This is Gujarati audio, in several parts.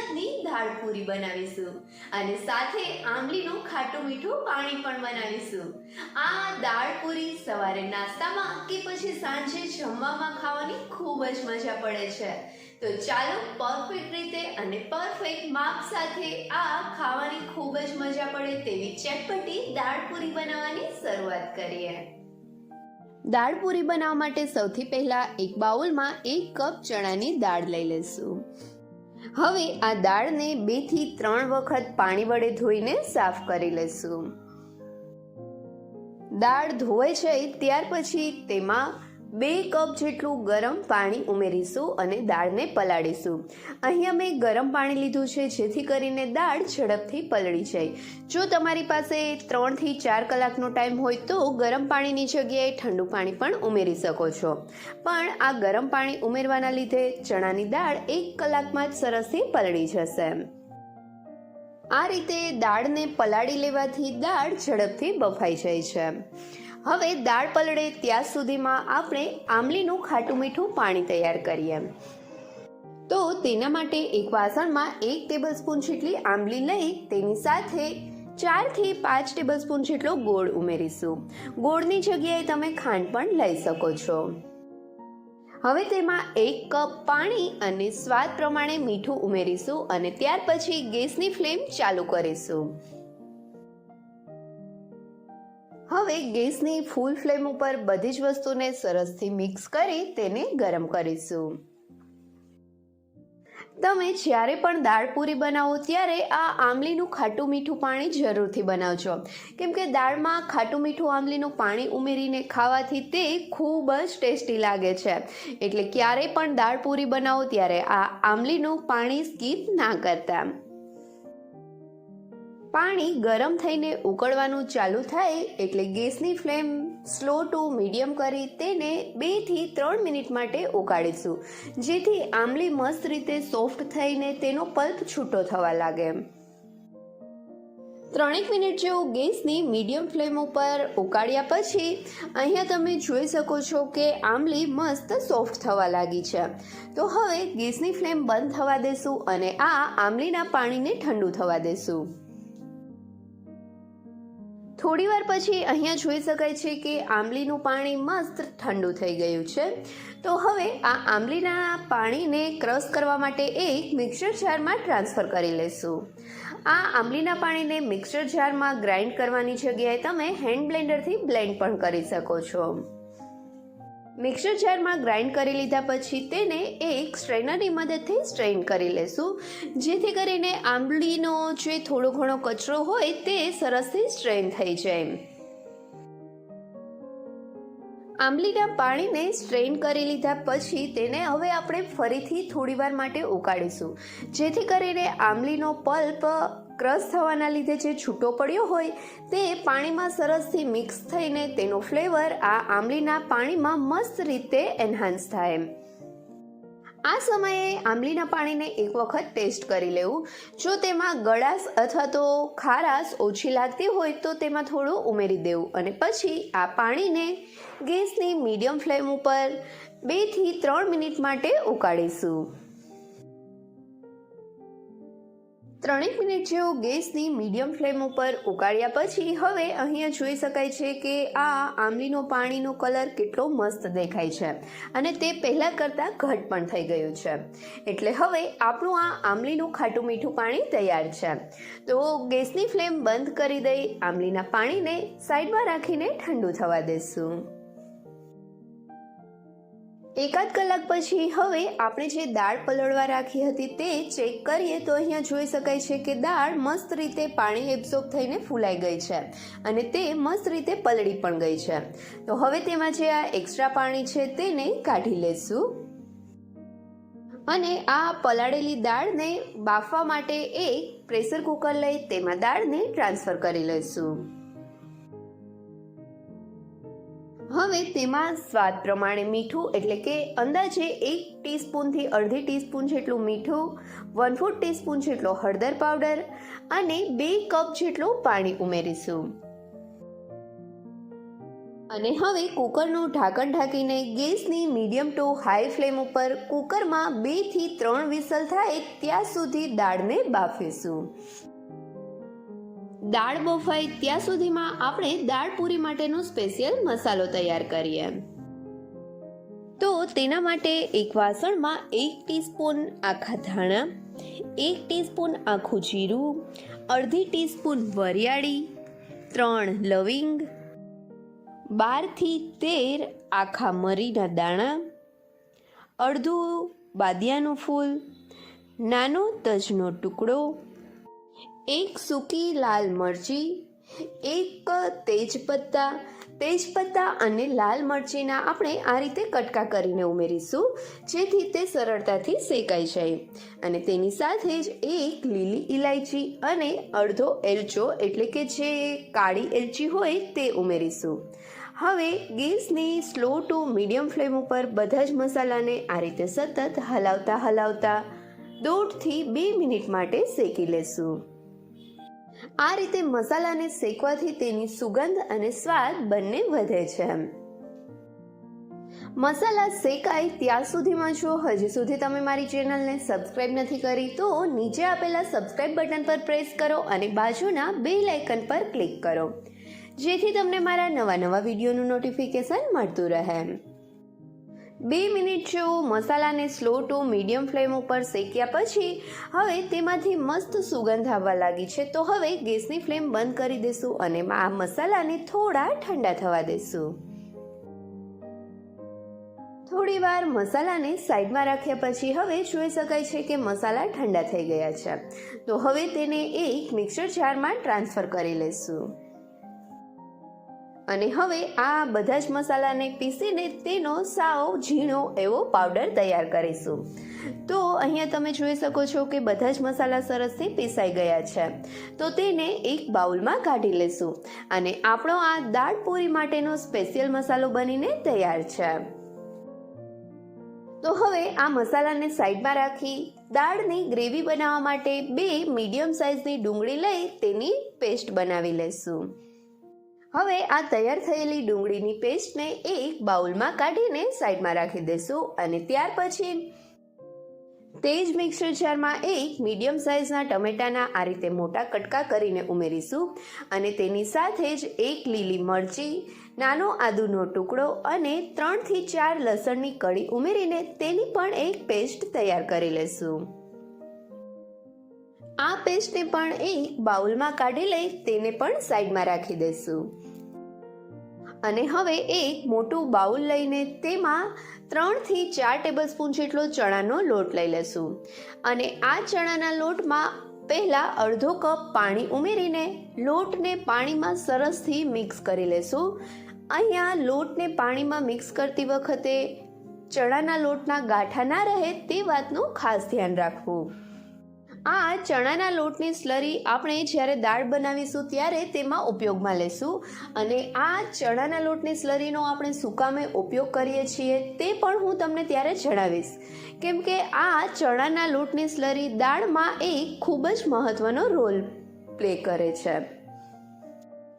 સાથે દાળ પૂરી બનાવીશું અને સાથે આંબલીનું ખાટું મીઠું પાણી પણ બનાવીશું. આ દાળ પૂરી સવારે નાસ્તામાં કે પછી સાંજે જમવામાં ખાવાની ખૂબ જ મજા પડે છે. તો ચાલો પરફેક્ટ રીતે અને પરફેક્ટ માપ સાથે આ ખાવાની ખૂબ જ મજા પડે તેવી ચટપટી દાળ પૂરી બનાવવાની શરૂઆત કરીએ. દાળ પૂરી બનાવવા માટે સૌથી પહેલા એક બાઉલમાં એક કપ ચણાની દાળ લઈ લેશું હવે આ દાળને બેથી ત્રણ વખત પાણી વડે ધોઈને સાફ કરી લેશું. દાળ ધોવાઈ જાય ત્યાર પછી તેમાં બે કપ જેટલું ગરમ પાણી ઉમેરીશું અને દાળને પલાળીશું. અહીંયા મેં ગરમ પાણી લીધું છે, જેથી કરીને દાળ ઝડપથી પલળી જાય. જો તમારી પાસે ત્રણથી ચાર કલાકનો ટાઈમ હોય તો ગરમ પાણીની જગ્યાએ ઠંડુ પાણી પણ ઉમેરી શકો છો. પણ આ ગરમ પાણી ઉમેરવાના લીધે ચણાની દાળ એક કલાકમાં જ સરસથી પલળી જશે. આ રીતે દાળને પલાળી લેવાથી દાળ ઝડપથી બફાઈ જાય છે. હવે દાળ પલળે ત્યાં સુધીમાં આપણે આમલીનું ખાટું મીઠું પાણી તૈયાર કરીએ. તો તેના માટે એક વાસણમાં એક ટેબલ સ્પૂન જેટલી આમલી લઈ તેની સાથે ચારથી પાંચ ટેબલ સ્પૂન જેટલો ગોળ ઉમેરીશું. ગોળની જગ્યાએ તમે ખાંડ પણ લઈ શકો છો. હવે તેમાં એક કપ પાણી અને સ્વાદ પ્રમાણે મીઠું ઉમેરીશું અને ત્યાર પછી ગેસની ફ્લેમ ચાલુ કરીશું. હવે ગેસની ફૂલ ફ્લેમ ઉપર બધી જ વસ્તુને સરસથી મિક્સ કરી તેને ગરમ કરીશું. તમે જ્યારે પણ દાળ પૂરી બનાવો ત્યારે આ આમલીનું ખાટું મીઠું પાણી જરૂરથી બનાવજો. કેમ કે દાળમાં ખાટું મીઠું આમલીનું પાણી ઉમેરીને ખાવાથી તે ખૂબ જ ટેસ્ટી લાગે છે. એટલે ક્યારેય પણ દાળ પૂરી બનાવો ત્યારે આ આમલીનું પાણી સ્કીપ ના કરતા. પાણી ગરમ થઈને ઉકળવાનું ચાલુ થાય એટલે ગેસની ફ્લેમ સ્લો ટુ મીડિયમ કરી તેને બેથી ત્રણ મિનિટ માટે ઉકાળીશું. જેથી આમલી મસ્ત રીતે સોફ્ટ થઈને તેનો પલ્પ છૂટો થવા લાગે. ત્રણેક મિનિટ જેવું ગેસની મીડિયમ ફ્લેમ ઉપર ઉકાળ્યા પછી અહીંયા તમે જોઈ શકો છો કે આમલી મસ્ત સોફ્ટ થવા લાગી છે. તો હવે ગેસની ફ્લેમ બંધ થવા દેશું અને આ આમલીના પાણીને ઠંડુ થવા દેશું. થોડી વાર પછી અહીંયા જોઈ શકાય છે કે આંબલીનું પાણી મસ્ત ઠંડુ થઈ ગયું છે. તો હવે આ આંબલીના પાણીને ક્રશ કરવા માટે એક મિક્સર જારમાં ટ્રાન્સફર કરી લેશું. આ આંબલીના પાણીને મિક્સર જારમાં ગ્રાઇન્ડ કરવાની જગ્યાએ તમે હેન્ડ બ્લેન્ડરથી બ્લેન્ડ પણ કરી શકો છો. મિક્સર જારમાં ગ્રાઇન્ડ કરી લીધા પછી તેને એક સ્ટ્રેનરની મદદથી સ્ટ્રેન કરી લેશું. જેથી કરીને આંબલીનો જે થોડો ઘણો કચરો હોય તે સરસથી સ્ટ્રેન થઈ જાય આંબલીના પાણીને સ્ટ્રેન કરી લીધા પછી તેને હવે આપણે ફરીથી થોડીવાર માટે ઉકાળીશું. જેથી કરીને આંબલીનો પલ્પ ક્રશ થવાના લીધે જે છૂટો પડ્યો હોય તે પાણીમાં સરસથી મિક્સ થઈને તેનો ફ્લેવર આ આંબલીના પાણીમાં મસ્ત રીતે એન્હાન્સ થાય આ સમયે આંબલીના પાણીને એક વખત ટેસ્ટ કરી લેવું. જો તેમાં ગળાશ અથવા તો ખારાશ ઓછી લાગતી હોય તો તેમાં થોડું ઉમેરી દેવું અને પછી આ પાણીને ગેસની મીડિયમ ફ્લેમ ઉપર બેથી ત્રણ મિનિટ માટે ઉકાળીશું. ત્રણેક મિનિટ જેવો ગેસની મીડિયમ ફ્લેમ ઉપર ઉકાળ્યા પછી હવે અહીંયા જોઈ શકાય છે કે આ આંબલીનો પાણીનો કલર કેટલો મસ્ત દેખાય છે અને તે પહેલાં કરતાં ઘટ પણ થઈ ગયું છે. એટલે હવે આપણું આ આંબલીનું ખાટું મીઠું પાણી તૈયાર છે. તો ગેસની ફ્લેમ બંધ કરી દઈ, આંબલીના પાણીને સાઈડમાં રાખીને ઠંડુ થવા દેશું. એકાદ કલાક પછી હવે આપણે જે દાળ પલળવા રાખી હતી તે ચેક કરીએ તો અહીંયા જોઈ શકાય છે કે દાળ મસ્ત રીતે પાણી એબ્સોર્બ થઈને ફૂલાઈ ગઈ છે અને તે મસ્ત રીતે પલળી પણ ગઈ છે. તો હવે તેમાં જે આ એક્સ્ટ્રા પાણી છે તેને કાઢી લેશું. અને આ પલાળેલી દાળને બાફવા માટે એક પ્રેશર કુકર લઈ તેમાં દાળને ટ્રાન્સફર કરી લઈશું. હવે તેમાં સ્વાદ પ્રમાણે મીઠું, એટલે કે અંદાજે એક ટીસ્પૂનથી અડધી ટીસ્પૂન જેટલું મીઠું વન ફોર્થ ટીસ્પૂન જેટલો હળદર પાવડર અને બે કપ જેટલું પાણી ઉમેરીશું. અને હવે કુકરનું ઢાંકણ ઢાંકીને ગેસની મીડિયમ ટુ હાઈ ફ્લેમ ઉપર કુકરમાં બેથી ત્રણ વિસલ થાય ત્યાં સુધી દાળને બાફીશું. દાળ બફાય ત્યાં સુધીમાં આપણે દાળ પૂરી માટેનો સ્પેશિયલ મસાલો તૈયાર કરીએ. તો તેના માટે એક વાસણમાં એક ટીસ્પૂન આખા ધાણા, એક ટીસ્પૂન આખું જીરું, અડધી ટીસ્પૂન વરિયાળી, ત્રણ લવિંગ, બારથી તેર આખા મરીના દાણા, અડધું બાદિયાનું ફૂલ, નાનો તજનો ટુકડો એક સૂકી લાલ મરચી, એક તેજપત્તા તેજપત્તા અને લાલ મરચીના આપણે આ રીતે કટકા કરીને ઉમેરીશું, જેથી તે સરળતાથી શેકાઈ જાય. અને તેની સાથે જ એક લીલી ઇલાયચી અને અડધો એલચો, એટલે કે જે કાળી એલચી હોય તે ઉમેરીશું. હવે ગેસની સ્લો ટુ મીડિયમ ફ્લેમ ઉપર બધા જ મસાલાને આ રીતે સતત હલાવતા હલાવતા દોઢથી બે મિનિટ માટે શેકી લેશું. આ રીતે મસાલાને શેકવાથી તેની સુગંધ અને સ્વાદ બંને વધે છે. મસાલા શેકાય ત્યાં સુધીમાં જો હજી સુધી તમે મારી ચેનલને સબસ્ક્રાઇબ નથી કરી તો નીચે આપેલા સબસ્ક્રાઇબ બટન પર પ્રેસ કરો અને બાજુના બેલ આઇકન પર ક્લિક કરો. જેથી તમને મારા નવા નવા વિડીયોનું નોટિફિકેશન મળતું રહે. બે મિનિટ જેવો મસાલાને સ્લો ટુ મીડિયમ ફ્લેમ ઉપર શેક્યા પછી, હવે તેમાંથી મસ્ત સુગંધ આવવા લાગી છે. તો હવે ગેસની ફ્લેમ બંધ કરી દઈશું અને આ મસાલાને થોડા ઠંડા થવા દઈશું થોડી વાર મસાલાને સાઈડમાં રાખ્યા પછી હવે જોઈ શકાય છે કે મસાલા ઠંડા થઈ ગયા છે. તો હવે તેને એક મિક્સર જારમાં ટ્રાન્સફર કરી લઈશું અને હવે આ બધા જ મસાલાને પીસીને તેનો સાવ ઝીણો એવો પાવડર તૈયાર કરીશું. તો અહીંયા તમે જોઈ શકો છો કે બધા જ મસાલા સરસથી પીસાઈ ગયા છે. તો તેને એક બાઉલમાં કાઢી લેશું. અને આપણો આ દાળ પૂરી માટેનો સ્પેશિયલ મસાલો બનીને તૈયાર છે. તો હવે આ મસાલાને સાઈડમાં રાખી દાળની ગ્રેવી બનાવવા માટે બે મીડિયમ સાઇઝની ડુંગળી લઈ તેની પેસ્ટ બનાવી લેશું. હવે આ તૈયાર થયેલી ડુંગળીની પેસ્ટને એક બાઉલમાં કાઢીને સાઈડમાં રાખી દઈશું અને ત્યાર પછી તે જ મિક્સર જારમાં એક મીડિયમ સાઇઝના ટમેટાના આ રીતે મોટા કટકા કરીને ઉમેરીશું અને તેની સાથે જ એક લીલી મરચી, નાનો આદુનો ટુકડો અને ત્રણથી ચાર લસણની કળી ઉમેરીને તેની પણ એક પેસ્ટ તૈયાર કરી લેશું. આ પેસ્ટને પણ એક બાઉલમાં કાઢી લઈ તેને પણ સાઈડમાં રાખી દઈશું. અને હવે એક મોટું બાઉલ લઈને તેમાં ત્રણથી ચાર ટેબલસ્પૂન જેટલો ચણાનો લોટ લઈ લેશું અને આ ચણાના લોટમાં પહેલાં અડધો કપ પાણી ઉમેરીને લોટને પાણીમાં સરસથી મિક્સ કરી લેશું અહીંયા લોટને પાણીમાં મિક્સ કરતી વખતે ચણાના લોટના ગાંઠા ના રહે તે વાતનું ખાસ ધ્યાન રાખવું. આ ચણાના લોટની સ્લરી આપણે જ્યારે દાળ બનાવીશું ત્યારે તેમાં ઉપયોગમાં લેશું અને આ ચણાના લોટની સ્લરીનો આપણે સુકામે ઉપયોગ કરીએ છીએ તે પણ હું તમને ત્યારે જણાવીશ. કેમ કે આ ચણાના લોટની સ્લરી દાળમાં એક ખૂબ જ મહત્ત્વનો રોલ પ્લે કરે છે.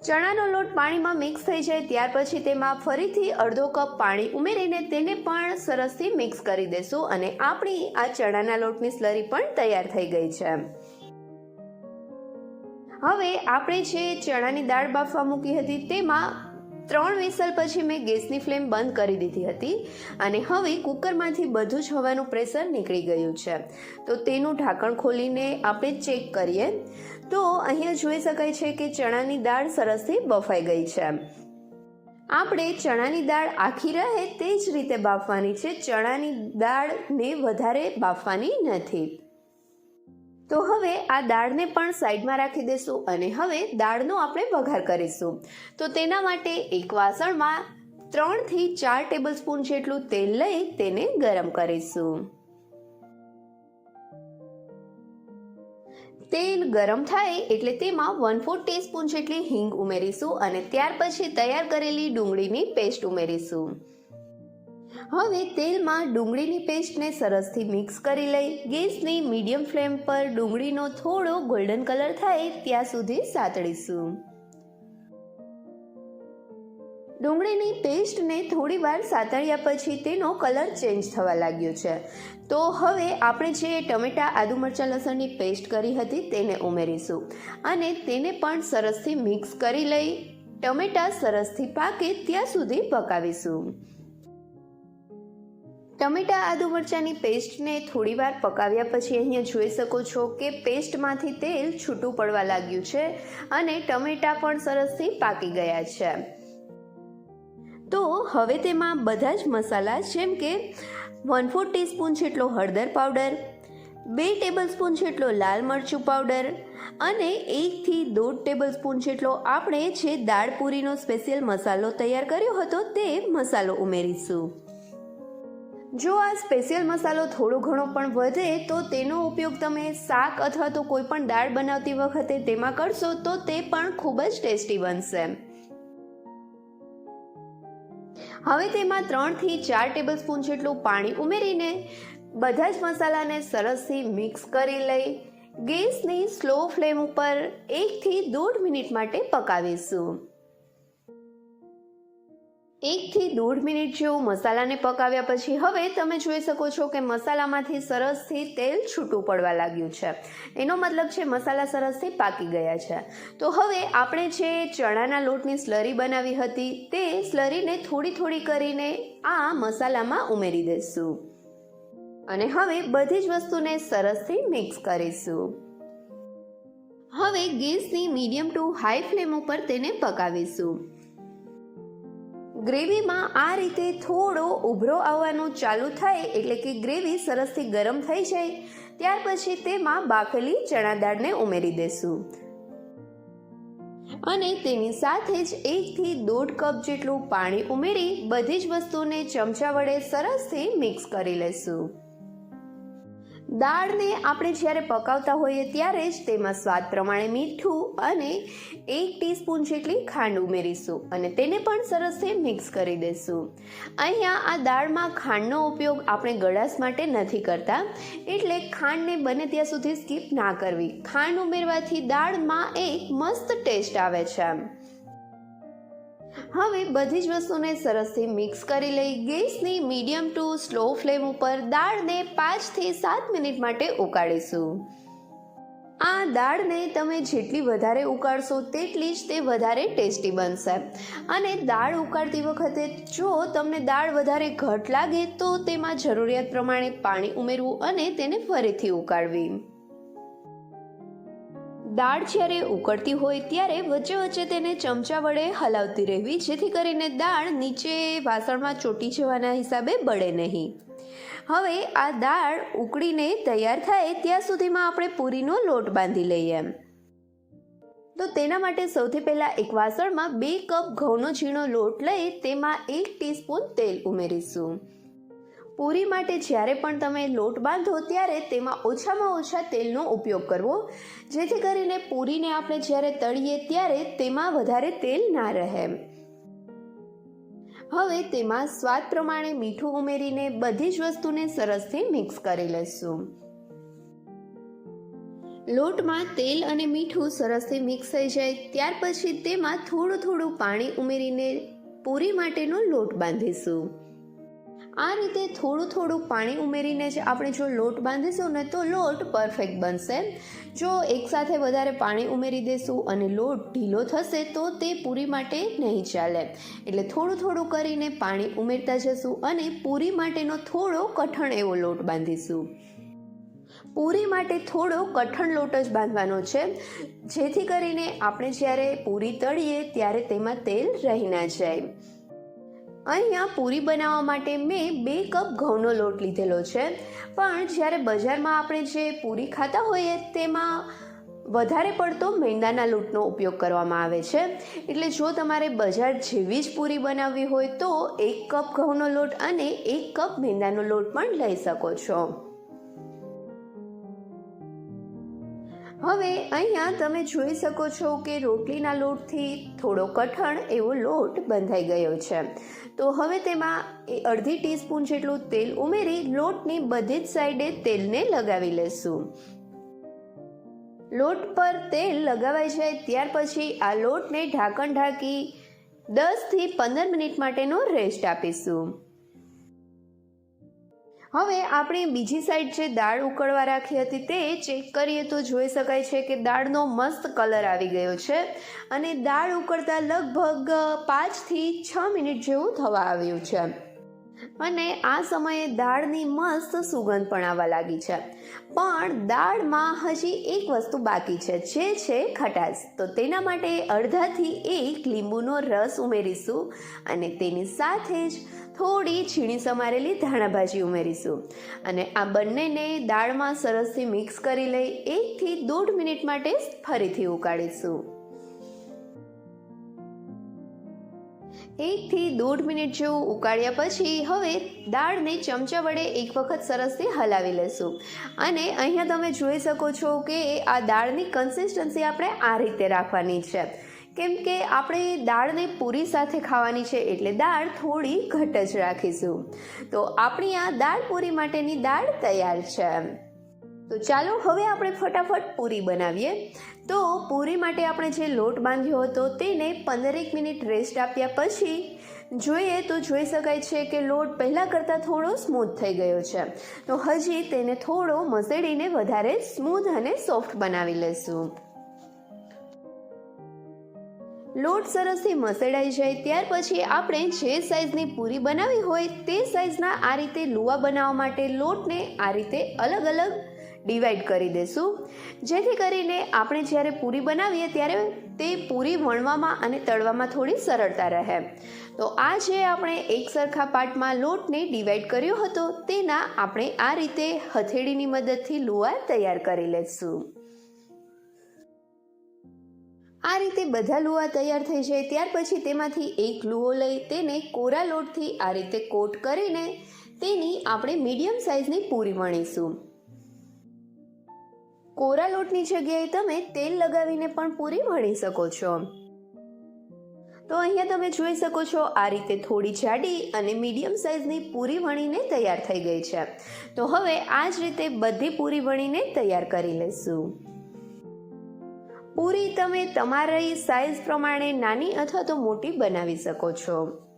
ચણાનો લોટ પાણીમાં મિક્સ થઈ જાય ત્યાર પછી તેમાં ફરીથી અડધો કપ પાણી ઉમેરીને તેને પણ સરસથી મિક્સ કરી દેશું અને આપણી આ ચણાના લોટની સ્લરી પણ તૈયાર થઈ ગઈ છે. હવે આપણે જે ચણાની દાળ બાફવા મૂકી હતી તેમાં ત્રણ વિસલ પછી મેં ગેસની ફ્લેમ બંધ કરી દીધી હતી અને હવે કુકરમાંથી બધું જ હવાનું પ્રેશર નીકળી ગયું છે. તો તેનું ઢાંકણ ખોલીને આપણે ચેક કરીએ. તો અહીંયા જોઈ શકાય છે કે ચણાની દાળ સરસથી બફાઈ ગઈ છે. આપણે ચણાની દાળ આખી રહે તે જ રીતે બાફવાની છે. ચણાની દાળને વધારે બાફવાની નથી. તો હવે આ દાળને પણ સાઈડમાં રાખી દઈશું અને હવે દાળનો આપણે વઘાર કરીશું. તો તેના માટે એક વાસણમાં ત્રણથી ચાર ટેબલસ્પૂન જેટલું તેલ લઈ તેને ગરમ કરીશું. તેલ ગરમ થાય એટલે તેમાં વન ફોર ટીસ્પૂન જેટલી હિંગ ઉમેરીશું અને ત્યાર પછી તૈયાર કરેલી ડુંગળીની પેસ્ટ ઉમેરીશું. હવે તેલમાં ડુંગળીની પેસ્ટને સરસથી મિક્સ કરી લઈ, ગેસની મીડિયમ ફ્લેમ પર ડુંગળીનો થોડો ગોલ્ડન કલર થાય ત્યાં સુધી સાતળીશું ડુંગળીની પેસ્ટને થોડી વાર સાતળ્યા પછી તેનો કલર ચેન્જ થવા લાગ્યો છે. તો હવે આપણે જે ટમેટાં, આદુ મરચાં, લસણની પેસ્ટ કરી હતી તેને ઉમેરીશું અને તેને પણ સરસથી મિક્સ કરી લઈ, ટમેટાં સરસથી પાકે ત્યાં સુધી પકાવીશું. ટમેટાં, આદુ મરચાંની પેસ્ટને થોડીવાર પકાવ્યા પછી અહીંયા જોઈ શકો છો કે પેસ્ટમાંથી તેલ છૂટું પડવા લાગ્યું છે અને ટમેટાં પણ સરસથી પાકી ગયા છે. તો હવે તેમાં બધા જ મસાલા જેમ કે વન ફોર ટીસ્પૂન જેટલો હળદર પાવડર, બે ટેબલ સ્પૂન જેટલો લાલ મરચું પાવડર અને એકથી દોઢ ટેબલ સ્પૂન જેટલો આપણે જે દાળ પૂરીનો સ્પેશિયલ મસાલો તૈયાર કર્યો હતો તે મસાલો ઉમેરીશું. જો આ સ્પેશિયલ મસાલો થોડો ઘણો પણ વધે, તો તેનો ઉપયોગ તમે શાક અથવા તો કોઈ પણ દાળ બનાવતી વખતે તેમાં કરશો, તો તે પણ ખૂબ જ ટેસ્ટી બનશે. હવે તેમાં ત્રણથી ચાર ટેબલ સ્પૂન જેટલું પાણી ઉમેરીને બધા જ મસાલાને સરસથી મિક્સ કરી લઈ, ગેસની સ્લો ફ્લેમ ઉપર એકથી દોઢ મિનિટ માટે પકાવીશું. એકથી દોઢ મિનિટ જેવું મસાલાને પકાવ્યા પછી હવે તમે જોઈ શકો છો કે મસાલામાંથી સરસથી તેલ છૂટું પડવા લાગ્યું છે. એનો મતલબ છે મસાલા સરસથી પાકી ગયા છે. તો હવે આપણે જે ચણાના લોટની સ્લરી બનાવી હતી તે સ્લરીને થોડી થોડી કરીને આ મસાલામાં ઉમેરી દઈશું. અને હવે બધી જ વસ્તુને સરસથી મિક્સ કરીશું. હવે ગેસની મીડિયમ ટુ હાઈ ફ્લેમ ઉપર તેને પકાવીશું. ગ્રેવીમાં આ રીતે થોડો ઉભરો આવવાનું ચાલુ થાય એટલે કે ગ્રેવી સરસથી ગરમ થઈ જાય, ત્યાર પછી તેમાં બાફેલી ચણા દાળને ઉમેરી દેશું. અને તેની સાથે જ એકથી દોઢ કપ જેટલું પાણી ઉમેરી બધી જ વસ્તુને ચમચા વડે સરસથી મિક્સ કરી લેશું. દાળને આપણે જ્યારે પકાવતા હોઈએ ત્યારે જ તેમાં સ્વાદ પ્રમાણે મીઠું અને એક ટીસ્પૂન જેટલી ખાંડ ઉમેરીશું અને તેને પણ સરસથી મિક્સ કરી દઈશું અહીંયા આ દાળમાં ખાંડનો ઉપયોગ આપણે ગળાશ માટે નથી કરતા, એટલે ખાંડને બને ત્યાં સુધી સ્કીપ ના કરવી. ખાંડ ઉમેરવાથી દાળમાં એક મસ્ત ટેસ્ટ આવે છે. હવે બધી જ વસ્તુને સરસથી મિક્સ કરી લઈ ગેસની મીડિયમ ટુ સ્લો ફ્લેમ ઉપર દાળને પાંચથી સાત મિનિટ માટે ઉકાળીશું. આ દાળને તમે જેટલી વધારે ઉકાળશો તેટલી જ તે વધારે ટેસ્ટી બનશે. અને દાળ ઉકાળતી વખતે જો તમને દાળ વધારે ઘટ લાગે તો તેમાં જરૂરિયાત પ્રમાણે પાણી ઉમેરવું અને તેને ફરીથી ઉકાળવી. દાળ જ્યારે ઉકળતી હોય ત્યારે વચ્ચે વચ્ચે તેને ચમચા વડે હલાવતી રહેવી, જેથી કરીને દાળ નીચે વાસણમાં ચોટી જવાના હિસાબે બળે નહીં. હવે આ દાળ ઉકળીને તૈયાર થાય ત્યાં સુધીમાં આપણે પૂરીનો લોટ બાંધી લઈએ. તો તેના માટે સૌથી પહેલાં એક વાસણમાં બે કપ ઘઉંનો ઝીણો લોટ લઈ તેમાં એક ટીસ્પૂન તેલ ઉમેરીશું. પૂરી માટે જ્યારે પણ તમે લોટ બાંધો ત્યારે તેમાં ઓછામાં ઓછા તેલનો ઉપયોગ કરવો. જેથી કરીને પૂરીને આપણે જ્યારે તળીએ ત્યારે તેમાં વધારે તેલ ના રહે. હવે તેમાં સ્વાદ પ્રમાણે મીઠું ઉમેરીને બધી જ વસ્તુને સરસથી મિક્સ કરી લઈશું. લોટમાં તેલ અને મીઠું સરસથી મિક્સ થઈ જાય ત્યાર પછી તેમાં થોડું થોડું પાણી ઉમેરીને પૂરી માટેનો લોટ બાંધીશું. આ રીતે થોડું થોડું પાણી ઉમેરીને જ આપણે જો લોટ બાંધીશું ને તો લોટ પરફેક્ટ બનશે. જો એકસાથે વધારે પાણી ઉમેરી દઈશું અને લોટ ઢીલો થશે તો તે પૂરી માટે નહીં ચાલે. એટલે થોડું થોડું કરીને પાણી ઉમેરતા જશું અને પૂરી માટેનો થોડો કઠણ એવો લોટ બાંધીશું. પૂરી માટે થોડો કઠણ લોટ જ બાંધવાનો છે. જેથી કરીને આપણે જ્યારે પૂરી તળીએ ત્યારે તેમાં તેલ રહી ના જાય. અહીંયા પૂરી બનાવવા માટે મેં બે કપ ઘઉંનો લોટ લીધેલો છે. પણ જ્યારે બજારમાં આપણે જે પૂરી ખાતા હોઈએ તેમાં વધારે પડતો મેંદાના લોટનો ઉપયોગ કરવામાં આવે છે. એટલે જો તમારે બજાર જેવી જ પૂરી બનાવવી હોય તો એક કપ ઘઉંનો લોટ અને એક કપ મેંદાનો લોટ પણ લઈ શકો છો. હવે અહીંયા તમે જોઈ શકો છો કે રોટલીના લોટથી થોડો કઠણ એવો લોટ બંધાઈ ગયો છે. તો હવે તેમાં એ અડધી ટીસ્પૂન જેટલું તેલ ઉમેરી લોટની બધી જ સાઈડે તેલને લગાવી લેશું. લોટ પર તેલ લગાવાઈ જાય ત્યાર પછી આ લોટને ઢાંકણ ઢાંકી દસથી પંદર મિનિટ માટેનો રેસ્ટ આપીશું. હવે આપણે બીજી સાઈડ જે દાળ ઉકળવા રાખી હતી તે ચેક કરીએ તો જોઈ શકાય છે કે દાળનો મસ્ત કલર આવી ગયો છે અને દાળ ઉકળતા લગભગ પાંચથી છ મિનિટ જેવું થવા આવ્યું છે. અને આ સમયે દાળની મસ્ત સુગંધ પણ આવવા લાગી છે. પણ દાળમાં હજી એક વસ્તુ બાકી છે, જે છે ખટાશ. તો તેના માટે અડધાથી એક લીંબુનો રસ ઉમેરીશું અને તેની સાથે જ થોડી છીણી સમારેલી ધાણાભાજી ઉમેરીશું. અને આ બંનેને દાળમાં સરસથી મિક્સ કરી લઈ એકથી દોઢ મિનિટ માટે ફરીથી ઉકાળીશું. એકથી દોઢ મિનિટ જેવું ઉકાળ્યા પછી હવે દાળને ચમચા વડે એક વખત સરસથી હલાવી લેશું. અને અહીંયા તમે જોઈ શકો છો કે આ દાળની કન્સિસ્ટન્સી આપણે આ રીતે રાખવાની છે. કેમ કે આપણે દાળને પૂરી સાથે ખાવાની છે એટલે દાળ થોડી ઘટ જ રાખીશું. તો આપણી આ દાળ પૂરી માટેની દાળ તૈયાર છે. તો ચાલો હવે આપણે ફટાફટ પૂરી બનાવીએ. તો પૂરી માટે આપણે જે લોટ બાંધ્યો હતો તેને પંદરેક મિનિટ રેસ્ટ આપ્યા પછી જોઈએ તો જોઈ શકાય છે કે લોટ પહેલાં કરતાં થોડો સ્મૂથ થઈ ગયો છે. તો હજી તેને થોડો મસેડીને વધારે સ્મૂથ અને સોફ્ટ બનાવી લેશું. લોટ સરસથી મસેડાઈ જાય ત્યાર પછી આપણે જે સાઈઝની પૂરી બનાવી હોય તે સાઈઝના આ રીતે લુવા બનાવવા માટે લોટને આ રીતે અલગ અલગ ડિવાઈડ કરી દેશું. જેથી કરીને આપણે જ્યારે પૂરી બનાવીએ ત્યારે તે પૂરી વણવામાં અને તળવામાં થોડી સરળતા રહે. તો આ જે આપણે એક સરખા પાટમાં લોટને ડિવાઈડ કર્યો હતો, તેના આપણે આ રીતે હથેળીની મદદથી લુઆ તૈયાર કરી લઈશું આ રીતે બધા લુવા તૈયાર થઈ જાય, ત્યાર પછી તેમાંથી એક લુઓ લઈ તેને કોરા લોટથી આ રીતે કોટ કરીને તેની આપણે મીડિયમ સાઇઝની પૂરી વણીશું. કોરા લોટની જગ્યાએ તમે તેલ લગાવીને પણ પૂરી વણી શકો છો. તો અહીંયા તમે જોઈ શકો છો, આ રીતે થોડી જાડી અને મીડિયમ સાઇઝની પૂરી વણીને તૈયાર થઈ ગઈ છે. તો હવે આ જ રીતે બધી પૂરી વણીને તૈયાર કરી લઈશું. પૂરી તમે તમારી સાઇઝ પ્રમાણે નાની અથવા તો મોટી બનાવી શકો છો.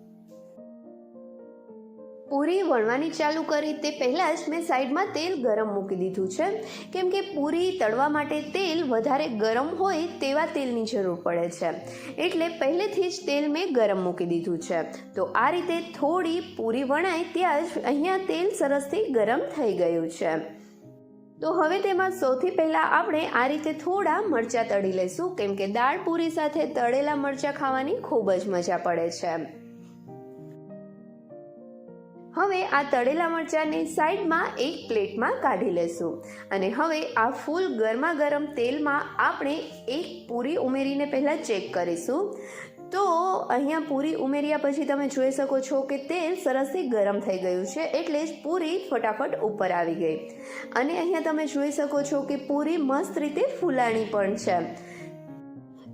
પૂરી વણવાની ચાલુ કરી તે પહેલાં જ મેં સાઈડમાં તેલ ગરમ મૂકી દીધું છે. કેમ કે પૂરી તળવા માટે તેલ વધારે ગરમ હોય તેવા તેલની જરૂર પડે છે. એટલે પહેલેથી જ તેલ મેં ગરમ મૂકી દીધું છે. તો આ રીતે થોડી પૂરી વણાય ત્યાં જ અહીંયા તેલ સરસથી ગરમ થઈ ગયું છે. તો હવે તેમાં સૌથી પહેલાં આપણે આ રીતે થોડા મરચાં તળી લઈશું. કેમ કે દાળ પૂરી સાથે તળેલા મરચાં ખાવાની ખૂબ જ મજા પડે છે. હવે આ તળેલા મરચાંને સાઈડમાં એક પ્લેટમાં કાઢી લેશું. અને હવે આ ફૂલ ગરમા ગરમ તેલમાં આપણે એક પૂરી ઉમેરીને પહેલાં ચેક કરીશું. તો અહીંયા પૂરી ઉમેર્યા પછી તમે જોઈ શકો છો કે તેલ સરસથી ગરમ થઈ ગયું છે, એટલે જ પૂરી ફટાફટ ઉપર આવી ગઈ. અને અહીંયા તમે જોઈ શકો છો કે પૂરી મસ્ત રીતે ફૂલાણી પણ છે.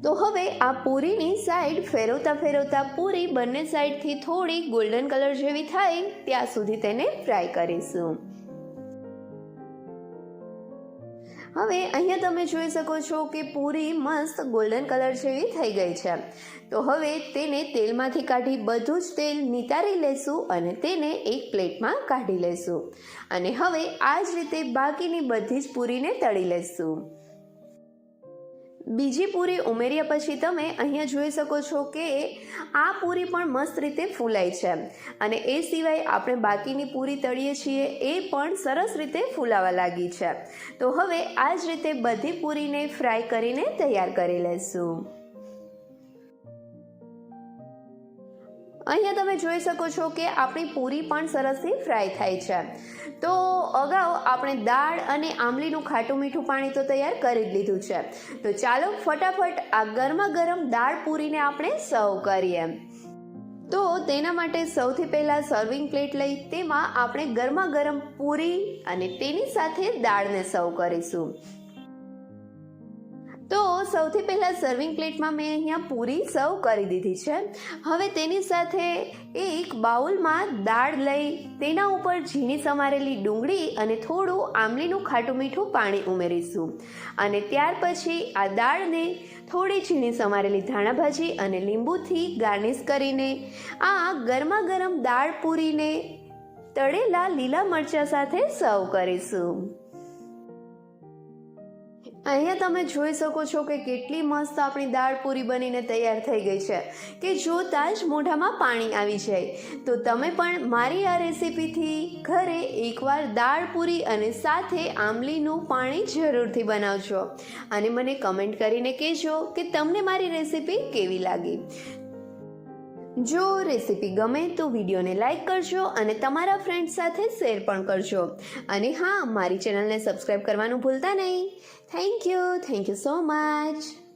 તો હવે આ પૂરીની સાઈડ ફેરવતા ફેરવતા પૂરી બંને સાઈડથી થોડી ગોલ્ડન કલર જેવી થાય, ત્યાં સુધી તેને ફ્રાય કરીશું. હવે અહીંયા તમે જોઈ શકો છો કે પૂરી મસ્ત ગોલ્ડન કલર જેવી થઈ ગઈ છે. તો હવે તેને તેલમાંથી કાઢી બધું જ તેલ નિતારી લેશું અને તેને એક પ્લેટમાં કાઢી લેશું. અને હવે આ જ રીતે બાકીની બધી જ પૂરીને તળી લેશું. બીજી પૂરી ઉમેર્યા પછી તમે અહીંયા જોઈ શકો છો કે આ પૂરી પણ મસ્ત રીતે ફૂલાય છે. અને એ સિવાય આપણે બાકીની પૂરી તળીએ છીએ, એ પણ સરસ રીતે ફૂલાવા લાગી છે. તો હવે આ જ રીતે બધી પૂરીને ફ્રાય કરીને તૈયાર કરી લઈશું અહીંયા તમે જોઈ શકો છો કે આપણી પૂરી પણ સરસથી ફ્રાય થાય છે. તો અગાઉ આપણે દાળ અને આંબલીનું ખાટું મીઠું પાણી તો તૈયાર કરી જ લીધું છે. તો ચાલો ફટાફટ આ ગરમા ગરમ દાળ પૂરીને આપણે સર્વ કરીએ. તો તેના માટે સૌથી પહેલાં સર્વિંગ પ્લેટ લઈ તેમાં આપણે ગરમા ગરમ પૂરી અને તેની સાથે દાળને સર્વ કરીશું. તો સૌથી પહેલાં સર્વિંગ પ્લેટમાં મેં અહીંયા પૂરી સર્વ કરી દીધી છે. હવે તેની સાથે એક બાઉલમાં દાળ લઈ, તેના ઉપર ઝીણી સમારેલી ડુંગળી અને થોડું આમલીનું ખાટું મીઠું પાણી ઉમેરીશું. અને ત્યાર પછી આ દાળને થોડી ઝીણી સમારેલી ધાણા ભાજી અને લીંબુથી ગાર્નિશ કરીને, આ ગરમા ગરમ દાળ પૂરીને તળેલા લીલા મરચાં સાથે સર્વ કરીશું. અહીંયા તમે જોઈ શકો છો કે કેટલી મસ્ત આપણી દાળ પૂરી બનીને તૈયાર થઈ ગઈ છે, કે જોતાં જ મોઢામાં પાણી આવી જાય. તો તમે પણ મારી આ રેસીપીથી ઘરે એકવાર દાળ પૂરી અને સાથે આંબલીનું પાણી જરૂરથી બનાવજો. અને મને કમેન્ટ કરીને કહેજો કે તમને મારી રેસીપી કેવી લાગી. જો રેસીપી ગમે તો વિડીયોને લાઇક કરજો અને તમારા ફ્રેન્ડ્સ સાથે શેર પણ કરજો. અને હા, મારી ચેનલને સબસ્ક્રાઈબ કરવાનું ભૂલતા નહીં. Thank you thank you so much